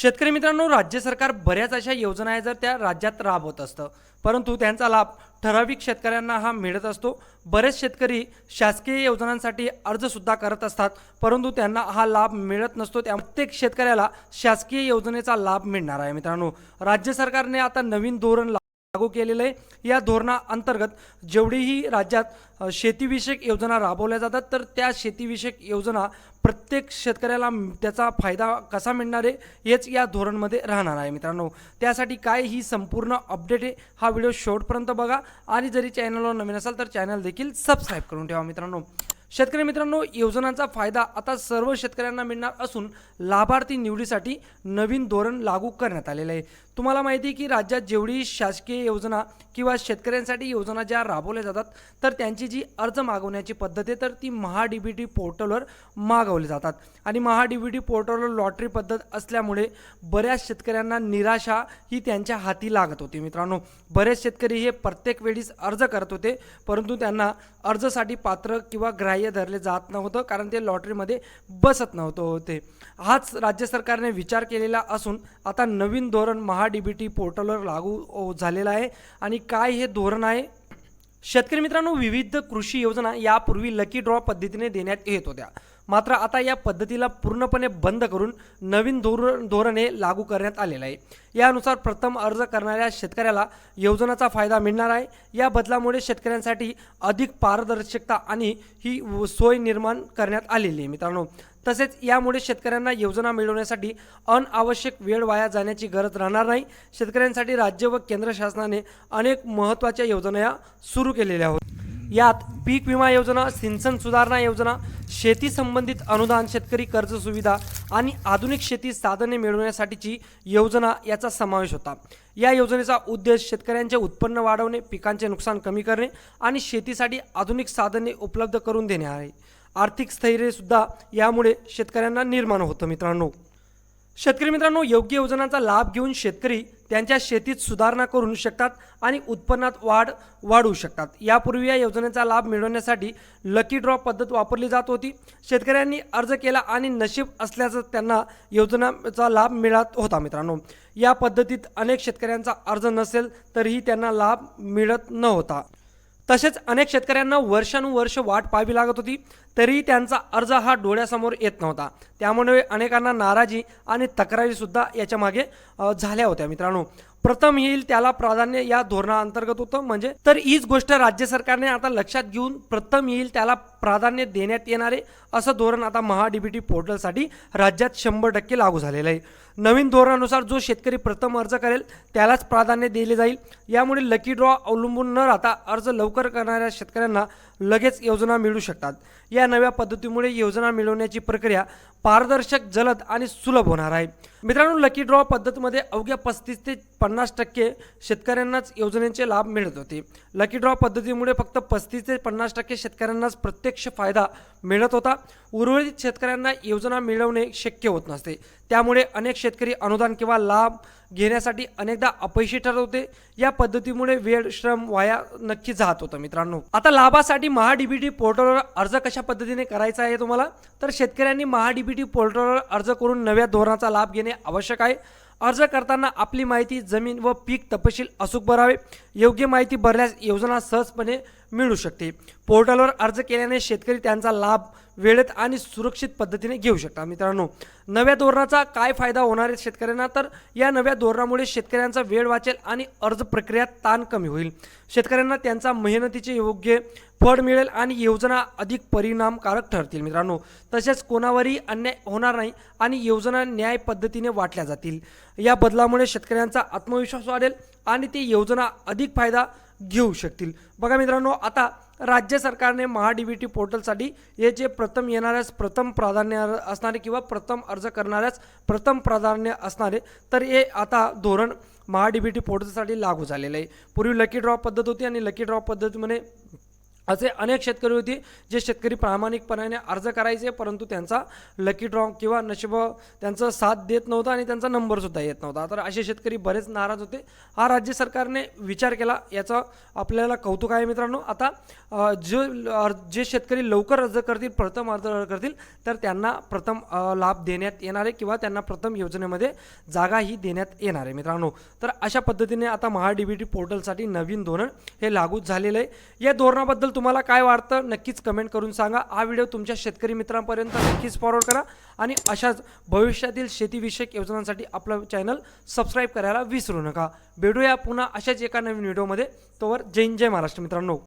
शेतकरी मित्रांनो राज्य सरकार बऱ्याच अशा योजना आहे जर त्या राज्यात राबवत असतं. परंतु त्यांचा लाभ ठराविक शेतकऱ्यांना हा मिळत असतो. बरेच शेतकरी शासकीय योजनांसाठी अर्जसुद्धा करत असतात. परंतु त्यांना हा लाभ मिळत नसतो. त्या प्रत्येक शेतकऱ्याला शासकीय योजनेचा लाभ मिळणार आहे मित्रांनो. राज्य सरकारने आता नवीन धोरण लागू केलेलं आहे. या धोरणाअंतर्गत जेवढीही राज्यात शेतीविषयक योजना राबवल्या जातात तर त्या शेतीविषयक योजना प्रत्येक शेतकऱ्याला त्याचा फायदा कसा मिळणार आहे हेच या धोरणमध्ये राहणार आहे मित्रांनो. त्यासाठी काय ही संपूर्ण अपडेट आहे हा व्हिडिओ शेवटपर्यंत बघा. आणि जरी चॅनलवर नवीन असाल तर चॅनल देखील सबस्क्राईब करून ठेवा मित्रांनो. शेतकरी मित्रांनो योजनांचा फायदा आता सर्व शेतकऱ्यांना मिळणार असून लाभार्थी निवडीसाठी नवीन धोरण लागू करण्यात आलेलं आहे. तुम्हाला माहिती आहे की राज्यात जेवढी शासकीय योजना किंवा शेतकऱ्यांसाठी योजना ज्या राबवल्या जातात तर त्यांची जी अर्ज मागवण्याची पद्धत आहे तर ती महा डी बी टी पोर्टलवर मागवली जातात. आणि महा डी बी टी पोर्टलवर लॉटरी पद्धत असल्यामुळे बऱ्याच शेतकऱ्यांना निराशा ही त्यांच्या हाती लागत होती. मित्रांनो बरेच शेतकरी हे प्रत्येक वेळीस अर्ज करत होते परंतु त्यांना अर्जासाठी पात्र किंवा ग्राह्य धरले जात नव्हतं कारण ते लॉटरीमध्ये बसत नव्हतं. होते हाच राज्य सरकारने विचार केलेला असून आता नवीन धोरण महा डी बी टी पोर्टलवर लागू झालेला आहे. आणि काय हे धोरण आहे? शेतकरी मित्रांनो विविध कृषी योजना यापूर्वी लकी ड्रॉ पद्धतीने देण्यात येत होत्या. मात्र आता या पद्धतीला पूर्णपणे बंद करून नवीन धोरण धोरण हे लागू करण्यात आलेलं आहे. यानुसार प्रथम अर्ज करणाऱ्या शेतकऱ्याला योजनाचा फायदा मिळणार आहे. या बदलामुळे शेतकऱ्यांसाठी अधिक पारदर्शकता आणि ही सोय निर्माण करण्यात आलेली आहे मित्रांनो. तसेच यामुळे शेतकऱ्यांना योजना मिळवण्यासाठी अनावश्यक वेळ वाया जाण्याची गरज राहणार नाही. शेतकऱ्यांसाठी राज्य व केंद्र शासनाने अनेक महत्त्वाच्या योजना या सुरू केलेल्या आहेत यात पीक विमा योजना सिंचन सुधारणा योजना शेती संबंधित अनुदान शेतकरी कर्ज सुविधा आणि आधुनिक शेती साधने मिळवण्यासाठीची योजना याचा समावेश होता. या योजनेचा उद्देश शेतकऱ्यांचे उत्पन्न वाढवणे पिकांचे नुकसान कमी करणे आणि शेतीसाठी आधुनिक साधने उपलब्ध करून देणे आहे. आर्थिक स्थैर्यसुद्धा यामुळे शेतकऱ्यांना निर्माण होतं मित्रांनो. शेतकरी मित्रांनो योग्य योजनांचा लाभ घेऊन शेतकरी त्यांच्या शेतीत सुधारणा करू शकतात आणि उत्पन्नात वाढ वाढवू शकतात. यापूर्वी या योजनेचा लाभ मिळवण्यासाठी लकी ड्रॉ पद्धत वापरली जात होती. शेतकऱ्यांनी अर्ज केला आणि नशीब असल्याचं त्यांना योजनाचा लाभ मिळत होता मित्रांनो. या पद्धतीत अनेक शेतकऱ्यांचा अर्ज नसेल तरीही त्यांना लाभ मिळत नव्हता. तसेच अनेक शेतकऱ्यांना वर्षानुवर्ष वाट पाहावी लागत होती. तरीही त्यांचा अर्ज हा डोळ्यासमोर येत नव्हता. त्यामुळे अनेकांना नाराजी आणि तक्रारीसुद्धा याच्या मागे झाल्या होत्या. मित्रांनो प्रथम येईल त्याला प्राधान्य या धोरणाअंतर्गत होतं. म्हणजे तर हीच गोष्ट राज्य सरकारने आता लक्षात घेऊन प्रथम येईल त्याला प्राधान्य देण्यात येणारे असं धोरण आता महाडीबीटी बी टी पोर्टलसाठी राज्यात शंभर टक्के लागू झालेलं आहे. नवीन धोरणानुसार जो शेतकरी प्रथम अर्ज करेल त्यालाच प्राधान्य दिले जाईल. यामुळे लकी ड्रॉ अवलंबून न राहता अर्ज लवकर करणाऱ्या शेतकऱ्यांना लगेच योजना मिळू शकतात. या या नव्या पद्धतीमुळे योजना मिळवण्याची प्रक्रिया पारदर्शक जलद आणि सुलभ होणार आहे. मित्रांनो लकी ड्रॉ पद्धतीमध्ये अवघ्या पस्तीस ते पन्नास टक्के शेतकऱ्यांनाच योजनेचे लाभ मिळत होते. लकी ड्रॉ पद्धतीमुळे फक्त पस्तीस ते पन्नास टक्के शेतकऱ्यांनाच प्रत्यक्ष फायदा मिळत होता. उर्वरित शेतकऱ्यांना योजना मिळवणे शक्य होत नसते. त्यामुळे अनेक शेतकरी अनुदान किंवा लाभ घेण्यासाठी अनेकदा अपयशी ठरत होते. या पद्धतीमुळे वेळ श्रम वाया नक्की जात होतं मित्रांनो. आता लाभासाठी महाडीबीटी पोर्टलवर अर्ज कशा पद्धतीने करायचा आहे तुम्हाला? तर शेतकऱ्यांनी महाडीबीटी पोर्टलवर अर्ज करून नव्या धोरणाचा लाभ घेणे आवश्यक आहे. अर्ज करताना आपली माहिती जमीन व पीक तपशील अचूक भरावे. योग्य माहिती भरल्यास योजना सहजपणे मिळू शकते. पोर्टलवर अर्ज केल्याने शेतकरी त्यांचा लाभ वेळेत आणि सुरक्षित पद्धतीने घेऊ शकता. मित्रांनो नव्या धोरणाचा काय फायदा होणार आहे शेतकऱ्यांना? तर या नव्या धोरणामुळे शेतकऱ्यांचा वेळ वाचेल आणि अर्ज प्रक्रियात ताण कमी होईल. शेतकऱ्यांना त्यांचा मेहनतीचे योग्य फळ मिळेल आणि योजना अधिक परिणामकारक ठरतील. मित्रांनो तसेच कोणावरही अन्याय होणार नाही आणि योजना न्याय पद्धतीने वाटल्या जातील. या बदलामुळे शेतकऱ्यांचा आत्मविश्वास वाढेल आणि ते योजना अधिक फायदा घेऊ शकतील. बघा मित्रांनो आता राज्य सरकारने महाडीबीटी टी पोर्टलसाठी हे जे प्रथम येणाऱ्यास प्रथम प्राधान्य असणारे किंवा प्रथम अर्ज करणाऱ्यास प्रथम प्राधान्य असणारे तर हे आता धोरण महाडीबीटी टी पोर्टलसाठी लागू झालेलं आहे. पूर्वी लकी ड्रॉ पद्धत होती आणि लकी ड्रॉ पद्धतीमध्ये असे अनेक शेतकरी होते जे शेतकरी प्रामाणिकपणाने अर्ज करायचे परंतु त्यांचा लकी ड्रॉ किंवा नशीब त्यांचं साथ देत नव्हता आणि त्यांचा नंबरसुद्धा येत नव्हता. तर असे शेतकरी बरेच नाराज होते. हा राज्य सरकारने विचार केला याचा आपल्याला कौतुक आहे मित्रांनो. आता जे जे शेतकरी लवकर अर्ज करतील प्रथम अर्ज करतील तर त्यांना प्रथम लाभ देण्यात येणार आहे किंवा त्यांना प्रथम योजनेमध्ये जागाही देण्यात येणार आहे मित्रांनो. तर अशा पद्धतीने आता महा डी बी पोर्टलसाठी नवीन धोरण हे लागू झालेलं आहे. या धोरणाबद्दल तुम्हाला काय वाटतं नक्कीच कमेंट करून सांगा. हा व्हिडिओ तुमच्या शेतकरी मित्रांपर्यंत नक्कीच फॉरवर्ड करा आणि अशाच भविष्यातील शेतीविषयक योजनांसाठी आपलं चॅनल सबस्क्राईब करायला विसरू नका. भेटूया पुन्हा अशाच एका नवीन व्हिडिओमध्ये तोवर जय जय महाराष्ट्र मित्रांनो.